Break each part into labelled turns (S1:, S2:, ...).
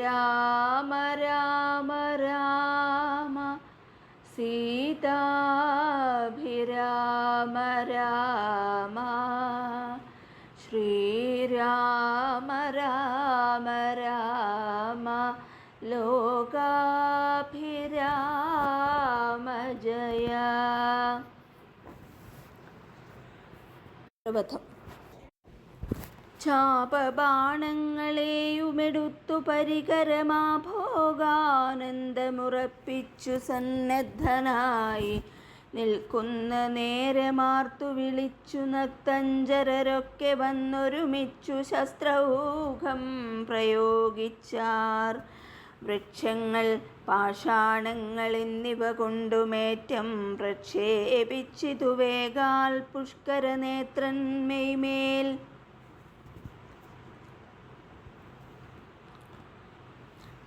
S1: രാമ രാമ രാമ. സീതാഭിരാമ രാമ. ശ്രീരാമ രാമ രാമ. ലോകാഭിരാമ ജയ. പ്രബന്ധം ചാപബാണങ്ങളെയുമെടുത്തു പരികരമാ ഭോഗാനന്ദമുറപ്പിച്ചു സന്നദ്ധനായി. നിൽക്കുന്ന നേരമാർത്തു വിളിച്ചു നത്തഞ്ചരൊക്കെ വന്നൊരുമിച്ചു ശസ്ത്രൂഹം പ്രയോഗിച്ചാർ. വൃക്ഷങ്ങൾ പാഷാണങ്ങൾ എന്നിവ കൊണ്ടുമേറ്റം പ്രക്ഷേപിച്ചിതു വേഗാൽ പുഷ്കരനേത്രന്മേൽ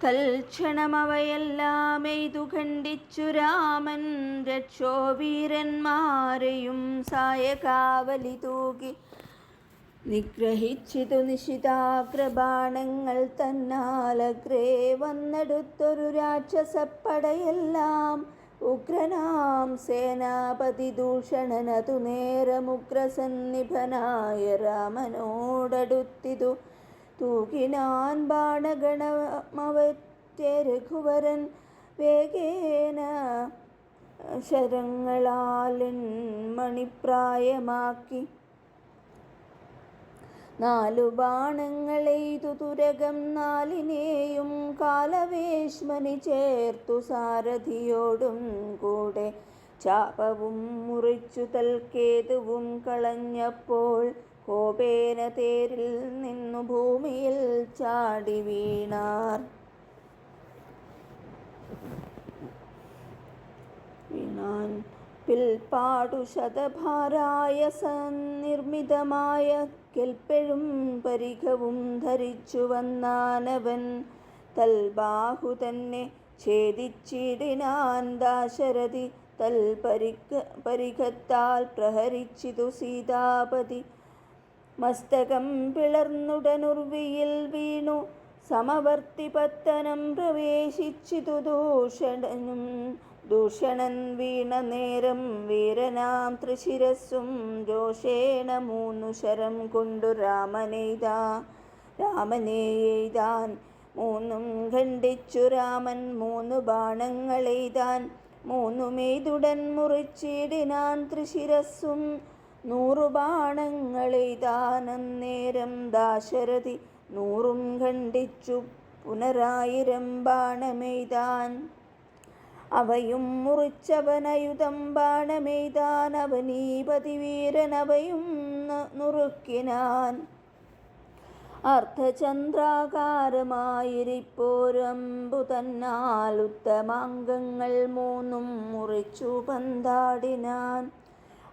S1: തൽക്ഷണമവയെല്ലാം എയ്തു ഖണ്ഡിച്ചു രാമൻ രക്ഷോവീരന്മാരെയും സായകാവലി തൂകി നിഗ്രഹിച്ചിതു നിശിതാഗ്രബാണങ്ങൾ തന്നാലഗ്രേ വന്നെടുത്തൊരു രാക്ഷസപ്പടയെല്ലാം ഉഗ്രനാം സേനാപതി ദൂഷണനതു നേരമുഗ്രസന്നിഭനായ രാമനോടടുത്തിതു തൂകിനാൻ ബാണഗണമവറ്റെ രഘുവരൻ വേഗേന ശരങ്ങളാലിൻ മണിപ്രായമാക്കി. നാലു ബാണങ്ങളെയ്തു തുരകം നാലിനെയും കാലവേശ്മനി ചേർത്തു സാരഥിയോടും കൂടെ. ചാപവും മുറിച്ചു തൽക്കേതുവും കളഞ്ഞപ്പോൾ കോപേന തേരിൽ നിന്നു ഭൂമിയിൽ ചാടി വീണാർ. വീണാൻ പിൽപാടു ശതഭാരായ സന്നിർമ്മിതമായ കെൽപ്പെഴും പരിഘവും ധരിച്ചു വന്നാനവൻ തൽബാഹു തന്നെ ഛേദിച്ചിടിനാൻ ദാശരഥി തൽ പരിക പരിഘത്താൽ പ്രഹരിച്ചിതു സീതാപതി മസ്തകം പിളർന്നുടനുർവിയിൽ വീണു. സമവർത്തി പത്തനം പ്രവേശിച്ചിതു ദൂഷണനും. ദൂഷണൻ വീണ നേരം വീരനാം തൃശിരസ്സും രോഷേണ മൂന്നു ശരം കൊണ്ടു രാമനെയ്താ. രാമനെയ്താൻ മൂന്നും ഖണ്ഡിച്ചു രാമൻ മൂന്നു ബാണങ്ങളെയ്താൻ. മൂന്നുമെയ്തുടൻ മുറിച്ചിടിനാൻ തൃശിരസ്സും നൂറു ബാണങ്ങളെയ്താനന്നേരം ദാശരഥി നൂറും ഖണ്ഡിച്ചു പുനരായിരം ബാണമെയ്താൻ. അവയും മുറിച്ചവനയുധം ബാണമെയ്താൻ. അവനീപതി വീരനവയും നുറുക്കിനാൻ. അർദ്ധചന്ദ്രാകാരമായിരിപ്പോരമ്പു തന്നാൽ ഉത്തമാംഗങ്ങൾ മൂന്നും മുറിച്ചു പന്താടിനാൻ.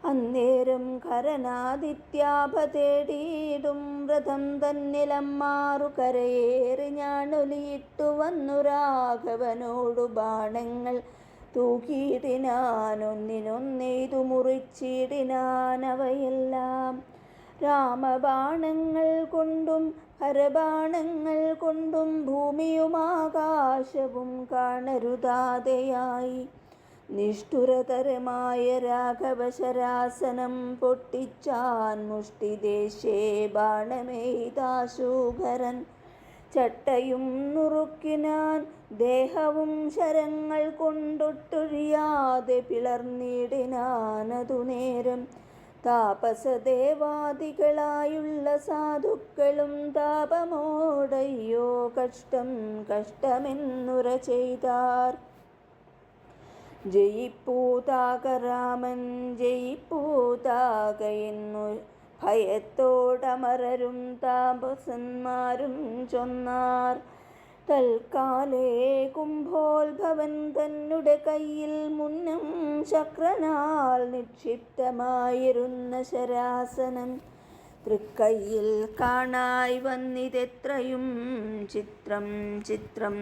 S1: അന്നേരം കരനാദിത്യാപതേടിയിടും തേടിയിടും വ്രതം തന്നിലമ്മാറു കരയേറി ഞാനൊലിയിട്ടു വന്നു രാഘവനോടു ബാണങ്ങൾ തൂക്കിയിടിനാനൊന്നിനൊന്നെയ്തു മുറിച്ചിടിനാനവയെല്ലാം. രാമബാണങ്ങൾ കൊണ്ടും ഹരബാണങ്ങൾ കൊണ്ടും ഭൂമിയുമാകാശവും കാണരുതാതെയായി. നിഷ്ഠുരതരമായ രാഘവശരാസനം പൊട്ടിച്ചാൻ മുഷ്ടിദേശേ ബാണമേതാശൂകരൻ ചട്ടയും നുറുക്കിനാൻ ദേഹവും ശരങ്ങൾ കൊണ്ടൊട്ടൊഴിയാതെ പിളർന്നിടിനാനതു നേരം താപസദേവാദികളായുള്ള സാധുക്കളും താപമോടയ്യോ കഷ്ടം കഷ്ടമെന്നുര ചെയ്താർ. ജയിപ്പൂതാകരാമൻ ജയിപ്പൂതാകയെന്നു ഭയത്തോടമരരും താപസന്മാരും ചൊന്നാർ. തൽക്കാലേ കുംഭോത്ഭവൻ തന്നുടെ കയ്യിൽ മുന്നം ചക്രനാൽ നിക്ഷിപ്തമായിരുന്ന ശരാസനം തൃക്കയ്യിൽ കാണായി വന്നിതെത്രയും ചിത്രം ചിത്രം.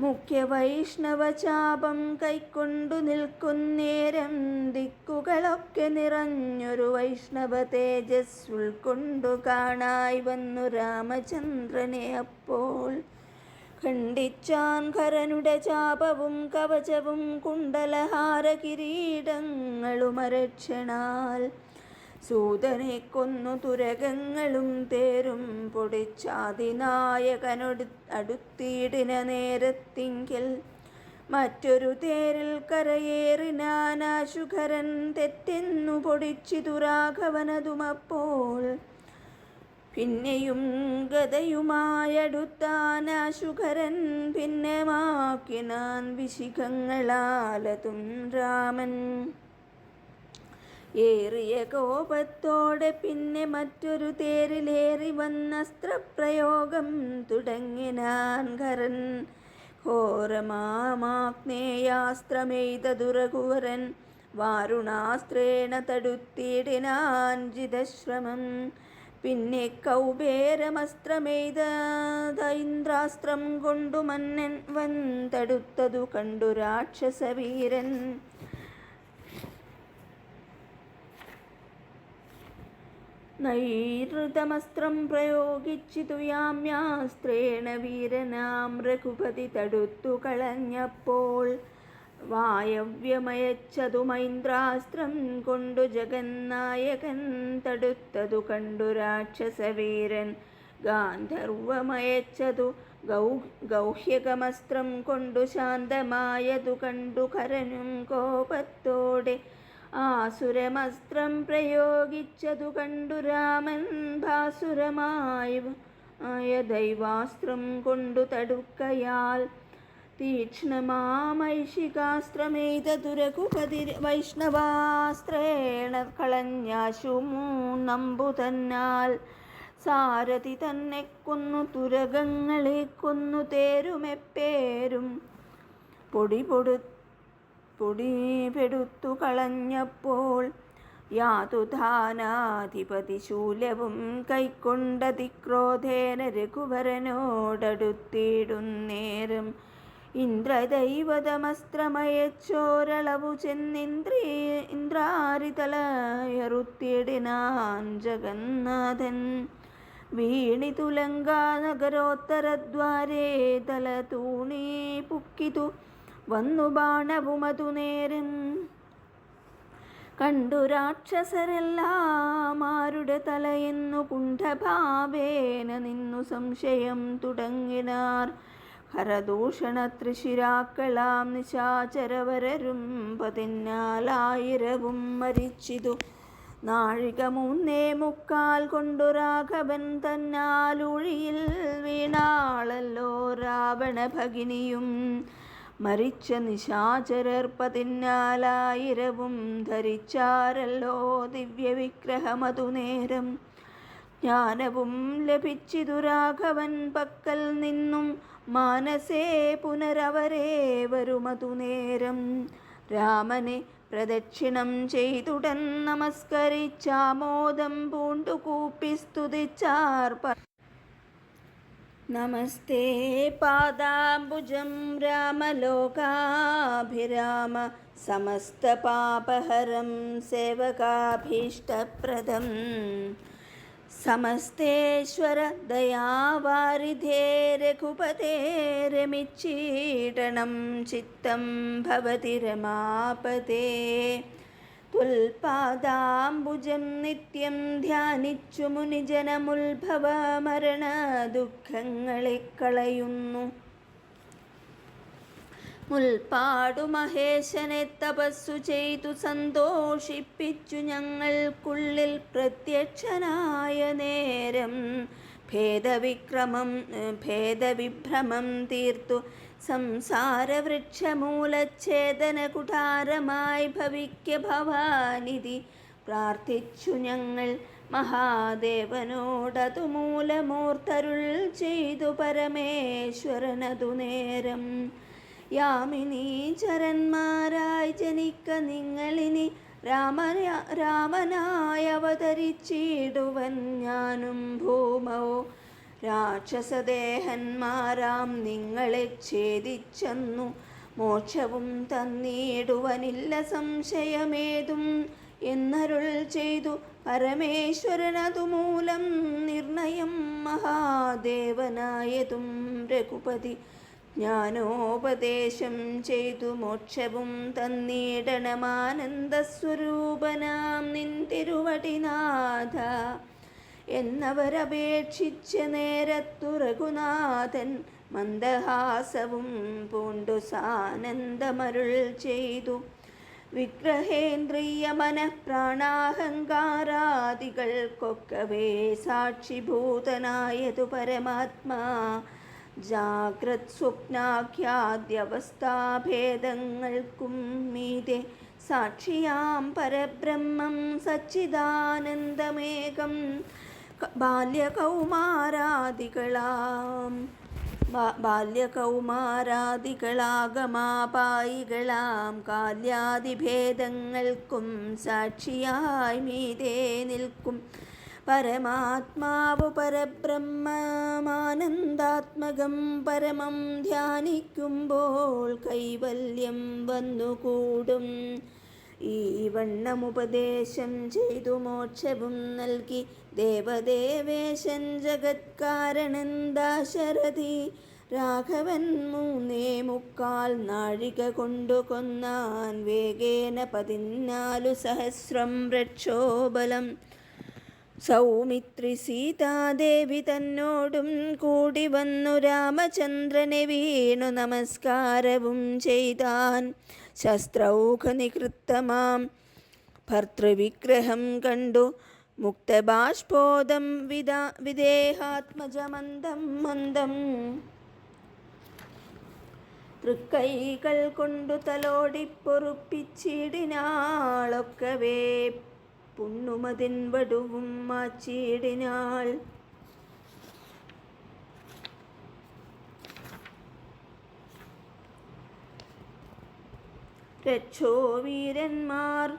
S1: മുഖ്യവൈഷ്ണവചാപം കൈക്കൊണ്ടു നിൽക്കുന്നേരം ദിക്കുകളൊക്കെ നിറഞ്ഞൊരു വൈഷ്ണവ തേജസ് ഉൾക്കൊണ്ടു കാണായി വന്നു രാമചന്ദ്രനെ അപ്പോൾ. ഖണ്ഡിച്ചാൻ ഖരനുടെ ചാപവും കവചവും കുണ്ടലഹാര കിരീടങ്ങളുമരക്ഷണാൽ സൂതനെ കൊന്നു തുരകങ്ങളും തേരും പൊടിച്ചാതിനായകനൊടു അടുത്തിടിന നേരത്തിങ്കിൽ മറ്റൊരു തേരിൽ കരയേറിനാനാശുഖരൻ തെറ്റെന്നു പൊടിച്ചിതു രാഘവനതുമപ്പോൾ. പിന്നെയും ഗതയുമായടുത്താനാശുഖരൻ പിന്നെ മാക്കിനാൻ വിശിഖങ്ങളാലതും രാമൻ. ഏറിയ കോപത്തോടെ പിന്നെ മറ്റൊരു തേരിലേറി വന്നസ്ത്രപ്രയോഗം തുടങ്ങിനാൻ കരൻ ഘോരമാമാഗ്നേയാസ്ത്രമെയ്തതുരകുവരൻ വാരുണാസ്ത്രേണ തടുത്തിടിനാൻ ജിതശ്രമം. പിന്നെ കൗബേരമസ്ത്രമെയ്ത ഇന്ദ്രാസ്ത്രം കൊണ്ടു മന്നൻ വൻ തടുത്തതു കണ്ടു രാക്ഷസവീരൻ. നൈഋതമസ്ത്രം പ്രയോഗിച്ചിതു യാമ്യാസ്ത്രേണ വീരനാം രഘുപതി തടുത്തു കളഞ്ഞപ്പോൾ വായവ്യമയച്ചതു മൈന്ദ്രാസ്ത്രം കൊണ്ടു ജഗന്നായകൻ തടുത്തതു കണ്ടു രാക്ഷസവീരൻ. ഗാന്ധർവമയച്ചതു ഗൗ ഗൗഹ്യകമസ്ത്രം കൊണ്ടു ശാന്തമായതു കണ്ടു കരനും കോപത്തോടെ ആസുരമസ്ത്രം പ്രയോഗിച്ചതു കണ്ടു രാമൻ ഭാസുരമായി. ആയ ദൈവാസ്ത്രം കൊണ്ടു തടുക്കയാൽ തീക്ഷ്ണമാമൈഷികാസ്ത്രമേതു രഘുപതി വൈഷ്ണവാസ്ത്രേണ കളഞ്ഞാശു മൂന്നമ്പു സാരഥി തന്നെ കൊന്നു തുരകങ്ങളെ കൊന്നു തേരുമെപ്പേരും. പൊടി പൊടു പൊടി പെടുത്തു കളഞ്ഞപ്പോൾ യാതുധാനാധിപതി ശൂലവും കൈക്കൊണ്ടതിക്രോധേന രഘുവരനോടടുത്തിടുന്നേരം ഇന്ദ്രദൈവതമസ്ത്രമയച്ചോരളവു ചെന്നിന്ദ്രീ ഇന്ദ്രാരിതലയറുത്തിടിനാൻ ജഗന്നാഥൻ. വീണിതുലങ്കാനഗരോത്തരദ്വാരേ തല തൂണീ പുക്കിതു വന്നു ബാണവുമതു നേരം കണ്ടു രാക്ഷസരെല്ലാം ആരുടെ തലയെന്നു കുണ്ഠഭാവേന നിന്നു സംശയം തുടങ്ങിനാർ. ഹരദൂഷണ തൃശിരാക്കളാം നിശാചരവരരും പതിനാലായിരവും മരിച്ചിതു. നാഴിക മൂന്നേ മുക്കാൽ കൊണ്ടു രാഘവൻ തന്നാലുഴിയിൽ വീണാളല്ലോ രാവണ ഭഗിനിയും മരിച്ച നിശാചരർ പതിനാലായിരവും ധരിച്ചാരല്ലോ ദിവ്യവിഗ്രഹമതു നേരം. ജ്ഞാനവും ലഭിച്ചിതു രാഘവൻ പക്കൽ നിന്നും മാനസേ പുനരവരേ വരുമതു നേരം. രാമനെ പ്രദക്ഷിണം ചെയ്തുടൻ നമസ്കരിച്ചാമോദം പൂണ്ടുകൂപ്പി സ്തുതിച്ചാർ नमस्ते पादाम्बुजं रामलोकाभिराम समस्तपापहरं सेवकाभीष्टप्रदं। समस्तेश्वर दयावारिधे रघुपतेरमिच्छीटनं चित्तं भवति रमापते। രമാപതേ തുൽപാദാംബുജം നിത്യം ധ്യാനിച്ചു മുനിജനമുത്ഭവ മരണ ദുഃഖങ്ങളെ കളയുന്നു മുൽപ്പാടു മഹേശനെ തപസ്സു ചെയ്തു സന്തോഷിപ്പിച്ചു ഞങ്ങൾക്കുള്ളിൽ പ്രത്യക്ഷനായ നേരം ഭേദവിക്രമം ഭേദവിഭ്രമം തീർത്തു. സംസാരവൃക്ഷമൂലച്ഛേദന കുഠാരമായി ഭവിക്ക ഭവാനിധി. പ്രാർത്ഥിച്ചു ഞങ്ങൾ മഹാദേവനോടതു മൂലമൂർത്തരുൾ ചെയ്തു പരമേശ്വരനതു നേരം. യാമിനി ചരന്മാരായി ജനിക്ക നിങ്ങളിനി രാമന രാമനായി അവതരിച്ചിടുവൻ ഞാനും ഭൂമോ. രാക്ഷസദേഹന്മാരാം നിങ്ങളെ ഛേദിച്ചെന്നു. മോക്ഷവും തന്നിടുവനില്ല സംശയമേതും. എന്നരുൾ ചെയ്തു പരമേശ്വരനതുമൂലം നിർണയം മഹാദേവനായതും. രഘുപതി ജ്ഞാനോപദേശം ചെയ്തു മോക്ഷവും തന്നിടണമാനന്ദസ്വരൂപനാം നിൻ തിരുവടിനാഥ. എന്നവരപേക്ഷിച്ച നേരത്തു രഘുനാഥൻ മന്ദഹാസവും പൂണ്ടു സാനന്ദമരുൾ ചെയ്തു. വിഗ്രഹേന്ദ്രിയ മനഃപ്രാണാഹങ്കാരാദികൾക്കൊക്കവേ സാക്ഷിഭൂതനായതു പരമാത്മാ. ജാഗ്രത് സ്വപ്നാഖ്യാദ്യവസ്ഥാഭേദങ്ങൾക്കും മീതെ സാക്ഷിയാം പരബ്രഹ്മം സച്ചിദാനന്ദമേകം. ബാല്യകൗമാരാദികളാം. ബാല്യകൗമാരാദികളാഗമാപായികളാം. കാല്യാദിഭേദങ്ങൾക്കും സാക്ഷിയായി മീതേ നിൽക്കും. പരമാത്മാവ് പരബ്രഹ്മമാനന്ദാത്മകം പരമം ധ്യാനിക്കുമ്പോൾ കൈവല്യം വന്നുകൂടും. ഈ വണ്ണമുപദേശം ചെയ്തു മോക്ഷവും നൽകി ദേവദേവേശൻ ജഗത്കാരണൻ ദാശരഥി രാഘവൻ മൂന്നേ മുക്കാൽ നാഴിക കൊണ്ടു കൊന്നാൻ വേഗേന പതിനാലു സഹസ്രം രക്ഷോബലം സൗമിത്രി സീതാദേവി തന്നോടും കൂടി വന്നു രാമചന്ദ്രനെ വീണു നമസ്കാരവും ചെയ്താൻ. ശസ്ത്രൗഘ നികൃത്തമാം ഭർത്തൃവിഗ്രഹം കണ്ടു. മുക്തബാഷ്പോദം വിദാ വിദേഹാത്മജമന്ദം മന്ദം. തൃക്കൈകൾ കൊണ്ടു തലോടി പൊറുപ്പിച്ചിടിനാളൊക്കവേ പുണ്ണുമതിൻ വടുവും മാച്ചിടിനാൾ. രക്ഷോ വീരന്മാർ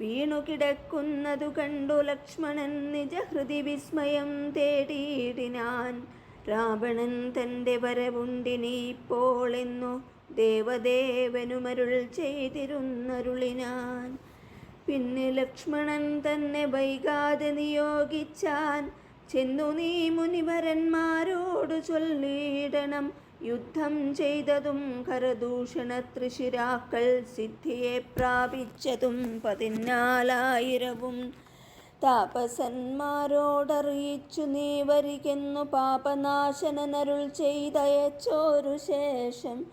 S1: വീണുകിടക്കുന്നതു കണ്ടു ലക്ഷ്മണൻ നിജഹൃതി വിസ്മയം തേടിയിടിനാൻ രാവണൻ തന്റെ വരവുണ്ടിനിപ്പോൾ എന്നു ദേവദേവനുമരുൾ ചെയ്തിരുന്നരുളിനാൻ. പിന്നെ ലക്ഷ്മണൻ തന്നെ വൈകാതെ നിയോഗിച്ചാൻ. ചെന്നു നീ മുനിവരന്മാരോടു ചൊല്ലിയിടണം യുദ്ധം ചെയ്തതും കരദൂഷണ തൃശിരാക്കൾ സിദ്ധിയെ പ്രാപിച്ചതും പതിനാലായിരവും. താപസന്മാരോടറിയിച്ചു നീ വരികെന്നു പാപനാശനനരുൾ ചെയ്തയച്ചോരു ശേഷം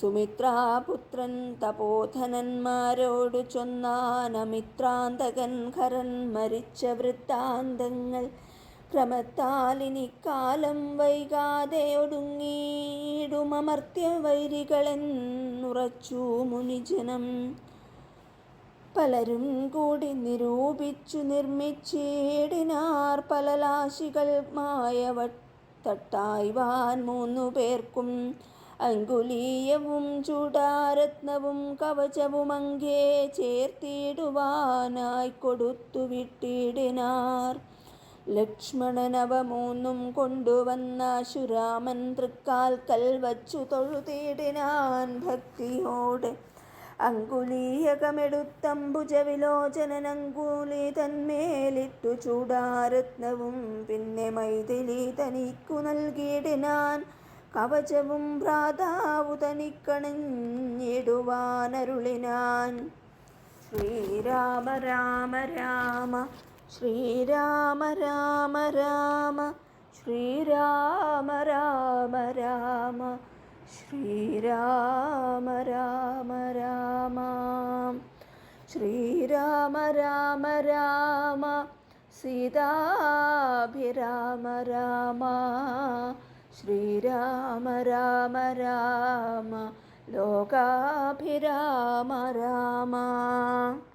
S1: സുമിത്രാപുത്രൻ തപോധനന്മാരോടു ചൊന്നാനമിത്രാന്തകൻ ഖരൻ മരിച്ച വൃത്താന്തങ്ങൾ ക്രമത്താലിനിക്കാലം വൈകാതെ ഒടുങ്ങിയിടുമർത്യ വൈരികളെന്നുറച്ചു മുനിജനം. പലരും കൂടി നിരൂപിച്ചു നിർമ്മിച്ചിടിനാർ പലലാശികൾ മായവട്ടട്ടായ്വാൻ മൂന്നു പേർക്കും അങ്കുലീയവും ചൂടാരത്നവും കവചവും അങ്കേ ചേർത്തിടുവാനായി കൊടുത്തു വിട്ടിടിനാർ. ലക്ഷ്മണനവ മൂന്നും കൊണ്ടുവന്ന ശുരാമൻ തൃക്കാൽക്കൽ വച്ചു തൊഴുതീടിനാൻ ഭക്തിയോടെ അങ്കുലീയകമെടുത്തംബുജവിലോചനനങ്കൂലി തന്മേലിട്ടു ചൂടാരത്നവും പിന്നെ മൈഥിലി തനിക്കു നൽകിയിടിനാൻ കവചവും ഭ്രാതാവു തനിക്കണിഞ്ഞിടുവാനരുളിനാൻ. ശ്രീരാമ രാമ രാമ ശ്രീരാമ രാമ രാമ ശ്രീരാമ രാമ രാമ ശ്രീരാമ രാമ രാമ. ശ്രീരാമ രാമ രാമ സീതാഭിരാമ രാമ. ശ്രീരാമ രാമ രാമ ലോകാഭിരാമ രാമ.